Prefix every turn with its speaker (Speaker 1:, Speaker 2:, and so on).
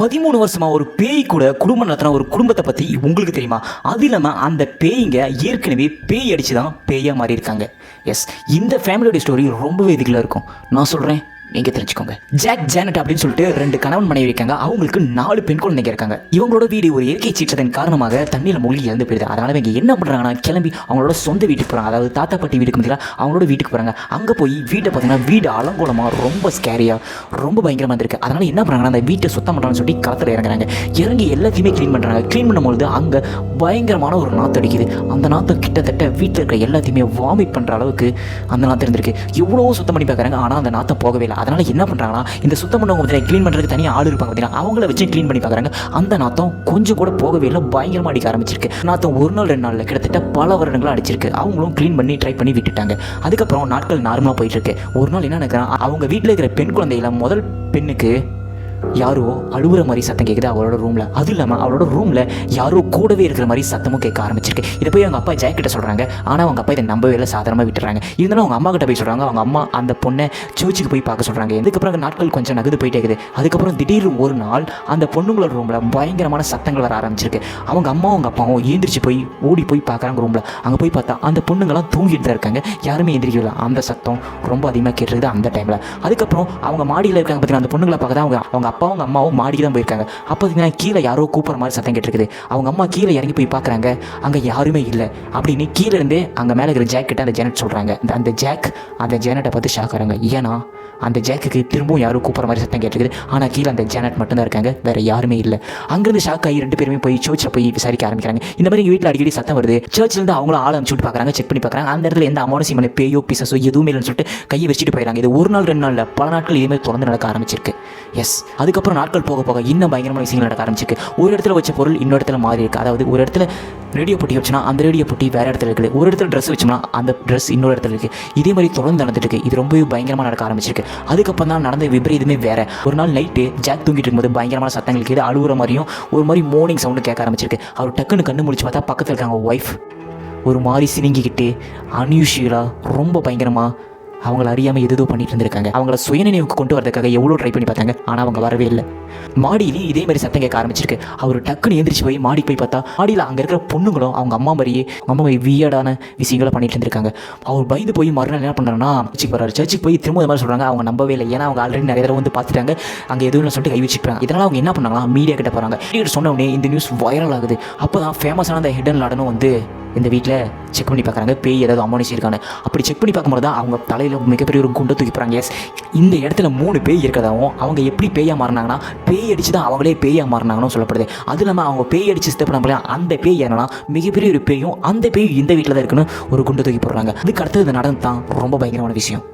Speaker 1: பதிமூணு வருஷமா ஒரு பேய் கூட குடும்பம் நடத்தின ஒரு குடும்பத்தை பற்றி உங்களுக்கு தெரியுமா? அது இல்லாமல் அந்த பேய்ங்க ஏற்கனவே பேய் அடிச்சு தான் பேயாக மாறி இருக்காங்க எஸ் இந்த ஃபேமிலியோட ஸ்டோரி ரொம்பவே இதுக்குள்ள இருக்கும். நான் சொல்கிறேன் நீங்கள் தெரிஞ்சுக்கோங்க. ஜாக் ஜானட் அப்படின்னு சொல்லிட்டு ரெண்டு கணவன் மனைவி இருக்காங்க. அவங்களுக்கு நாலு பெண் குழந்தைங்க இருக்காங்க. இவங்களோட வீடு ஒரு இயற்கை சீற்றத்தின் காரணமாக தண்ணியில் மூழ்கி இறந்து போயிடுது. அதனால இவங்க என்ன பண்ணுறாங்கன்னா கிளம்பி அவங்களோட சொந்த வீட்டுக்கு போகிறாங்க அதாவது தாத்தா பாட்டி வீட்டுக்கு முதல்ல அவங்களோட வீட்டுக்கு போகிறாங்க அங்கே போய் வீட்டை பார்த்தீங்கன்னா வீடு அலங்கோலமாக ரொம்ப ஸ்கேரியாக ரொம்ப பயங்கரமாக இருந்திருக்கு. அதனால என்ன பண்ணுறாங்கன்னா அந்த வீட்டை சுத்தம் பண்ணுறான்னு சொல்லி களத்தில் இறங்குறாங்க. இறங்கி எல்லாத்தையுமே க்ளீன் பண்ணுறாங்க க்ளீன் பண்ணும்பொழுது அங்கே பயங்கரமான ஒரு நாற்று அடிக்குது. அந்த நாற்று கிட்டத்தட்ட வீட்டில் இருக்கிற எல்லாத்தையுமே வாமிட் பண்ணுற அளவுக்கு அந்த நாற்று இருந்திருக்கு. எவ்வளவோ சுத்தம் பண்ணி பார்க்குறாங்க. ஆனால் அந்த நாற்றை போகவே இல்லை. அதனால என்ன பண்ணுறாங்கன்னா இந்த சுத்தம் பண்ணவங்க பார்த்தீங்கன்னா க்ளீன் பண்ணுறதுக்கு தனியாக ஆள் இருப்பாங்க பார்த்தீங்கன்னா அவங்கள வச்சு க்ளீன் பண்ணி பார்க்குறாங்க அந்த நாத்தம் கொஞ்சம் கூட போகவே இல்லை பயங்கரமாக அடிக்க ஆரம்பிச்சிருக்கு. நாத்தம் ஒரு நாள் ரெண்டு நாளில் கிட்டத்தட்ட பல வருடங்களும் அடிச்சிருக்கு. அவங்களும் க்ளீன் பண்ணி ட்ரை பண்ணி விட்டுட்டாங்க. அதுக்கப்புறம் நாட்கள் நார்மலாக போயிட்டுருக்கு ஒரு நாள் என்ன நினைக்கிறான் அவங்க வீட்டில் இருக்கிற பெண் குழந்தையில முதல் பெண்ணுக்கு யாரோ அழுகுற மாதிரி சத்தம் கேட்குது அவளோட ரூமில் அதுவும் இல்லாமல் அவளோட ரூமில் யாரோ கூடவே இருக்கிற மாதிரி சத்தமும் கேட்க ஆரம்பிச்சிருக்கு. இதை போய் அவங்க அப்பா ஜெய கிட்ட சொல்கிறாங்க ஆனால் அவங்க அப்பா இதை நம்பவே இல்லை சாதாரணமாக விட்டுறாங்க. இருந்தாலும் அவங்க அம்மா கிட்ட போய் சொல்கிறாங்க அவங்க அம்மா அந்த பொண்ணை சர்ச்சுக்கு போய் பார்க்க சொல்கிறாங்க இதுக்கப்புறம் நாட்கள் கொஞ்சம் நகுது போயிட்டே இருக்குது. அதுக்கப்புறம் திடீர்னு ஒரு நாள் அந்த பொண்ணுங்களோட ரூமில் பயங்கரமான சத்தங்கள் வர ஆரம்பிச்சிருக்கு. அவங்க அம்மாவும் அவங்க அப்பாவும் ஏந்திரிச்சு போய் ஓடி போய் பார்க்குறாங்க ரூமில் அங்கே போய் பார்த்தா அந்த பொண்ணுங்களாம் தூங்கிட்டு தான் இருக்காங்க. யாருமே எந்திரிக்கல. அந்த சத்தம் ரொம்ப அதிகமாக கேட்டுருக்குது அந்த டைமில் அதுக்கப்புறம் அவங்க மாடியில் இருக்காங்க பார்த்தீங்கன்னா அந்த பொண்ணுங்களை பார்க்க அவங்க அவங்க அப்பாவும் அவங்க அம்மாவும் மாடிக்கு தான் போயிருக்காங்க. அப்போ பார்த்தீங்கன்னா கீழே யாரோ கூப்பிட்ற மாதிரி சத்தம் கேட்டிருக்குது. அவங்க அம்மா கீழே இறங்கி போய் பார்க்குறாங்க. அங்கே யாருமே இல்லை. அப்படின்னு கீழே இருந்தே அங்கே மேலே இருக்கிற ஜாக்கெட்டை அந்த ஜெனட் சொல்கிறாங்க அந்த அந்த ஜாக் அந்த ஜெனட்டை பார்த்து ஷாக் ஆகிறாங்க. ஏன்னா அந்த ஜாக்குக்கு திரும்பவும் யாரும் கூப்பிட்ற மாதிரி சத்தம் கேட்டிருக்குது. ஆனால் கீழே அந்த ஜெனட் மட்டும்தான் இருக்காங்க. வேறு யாருமே இல்லை. அங்கேருந்து ஷாக் ஆகி ரெண்டு பேருமே போய் சர்ச்சில் போய் விசாரிக்க ஆரம்பிக்கிறாங்க. இந்த மாதிரி எங்கள் வீட்டில் அடிக்கடி சத்தம் வருது. சர்ச்சிலேருந்து அவங்களும் ஆள் அனுப்பிச்சு விட்டு பார்க்குறாங்க. செக் பண்ணி பார்க்குறாங்க. அந்த இடத்துல எந்த அமானுசியமான பேயோ பிசஸோ எதுவுமே இல்லைன்னு சொல்லிட்டு கையை வச்சுட்டு போயிடறாங்க. இது ஒரு நாள் ரெண்டு நாளில் பல நாட்கள் இதுமாதிரி தொடர்ந்து நடக்க ஆரம்பிச்சிருக்கு. எஸ் அதுக்கப்புறம் நாட்கள் போக போக இன்னும் பயங்கரமான விஷயங்கள் நடக்க ஆரம்பிச்சிருக்கு. ஒரு இடத்துல வச்ச பொருள் இன்னொரு இடத்துல மாறி இருக்கு. அதாவது ஒரு இடத்துல ரேடியோ பொட்டி வச்சுனா அந்த ரேடியோ பொட்டி வேற இடத்துல இருக்குது. ஒரு இடத்துல ட்ரெஸ் வச்சோம்னா அந்த ட்ரெஸ் இன்னொரு இடத்துல இருக்குது இதே மாதிரி தொடர்ந்து நடந்துட்டு இருக்கு. இது ரொம்பவே பயங்கரமாக நடக்க ஆரம்பிச்சிருக்கு. அதுக்கப்புறம் தான் நடந்த விபரீதமே வேற. ஒரு நாள் நைட்டு ஜாக் தூங்கிட்டு இருக்கும்போது பயங்கரமான சத்தங்கள் கேது அழுகுற மாதிரியும் ஒரு மாதிரி மார்னிங் சவுண்டு கேட்க ஆரம்பிச்சிருக்கு. அவர் டக்குன்னு கண்ணு முடிச்சு பார்த்தா பக்கத்தில் இருக்காங்க ஒய்ஃப் ஒரு மாதிரி சினிங்கிக்கிட்டு அன்யூஷுவலாக ரொம்ப பயங்கரமாக அவங்கள அறியாமல் எதுதோ பண்ணிட்டு இருந்திருக்காங்க. அவங்கள சுயநினைவுக்கு கொண்டு வரதுக்காக எவ்வளோ ட்ரை பண்ணி பார்த்தாங்க. ஆனால் அவங்க வரவே இல்லை. மாடியிலே இதே மாதிரி சத்தம் கேட்க ஆரம்பிச்சிருக்கு. அவர் டக்குன்னு எந்திரிச்சு போய் மாடி போய் பார்த்தா மாடியில் அங்கே இருக்கிற பொண்ணுங்களும் அவங்க அம்மா மாதிரியே அம்மா மாதிரி வியடான விஷயங்களை பண்ணிட்டு இருந்திருக்காங்க. அவர் பயந்து போய் மறுநாள் என்ன பண்ணுறாங்கன்னா சர்ச்சுக்கு வராரு சர்ச்சுக்கு போய் திரும்ப இந்த மாதிரி சொல்கிறாங்க அவங்க நம்பவே இல்லை. ஏன்னா அவங்க ஆல்ரெடி நிறைய தடவை வந்து பார்த்துட்டாங்க. அங்கே எதுவும் இல்லை சொல்லிட்டு கை வச்சுக்கிறாங்க. இதனால் அவங்க என்ன பண்ணாங்கன்னா மீடியா கிட்ட போகிறாங்க மீடியா சொன்ன உடனே இந்த நியூஸ் வைரல் ஆகுது. அப்போ தான் ஃபேமஸான அந்த ஹிடன் லாடனும் வந்து இந்த வீட்டில் செக் பண்ணி பார்க்குறாங்க பேய் ஏதாவது அமானுஷம் இருக்கான்னு. அப்படி செக் பண்ணி பார்க்கும்போது தான் அவங்க தலையில் மிகப்பெரிய ஒரு குண்டை தூக்கி போகிறாங்க எஸ் இந்த இடத்துல மூணு பேய் இருக்கிறதாவும் அவங்க எப்படி பேயாக மாறினாங்கன்னா பேய் அடிச்சு தான் அவங்களே பேயாக மாறினாங்கன்னு சொல்லப்படுது. அது இல்லாமல் அவங்க பேய் அடித்து சித்த பண்ண அந்த பேய் என்னன்னா மிகப்பெரிய ஒரு பேயும் அந்த பேய் இந்த வீட்டில் தான் இருக்குன்னு ஒரு குண்டை தூக்கி போடுறாங்க. அதுக்கு அடுத்தது நடந்து தான் ரொம்ப பயங்கரமான விஷயம்.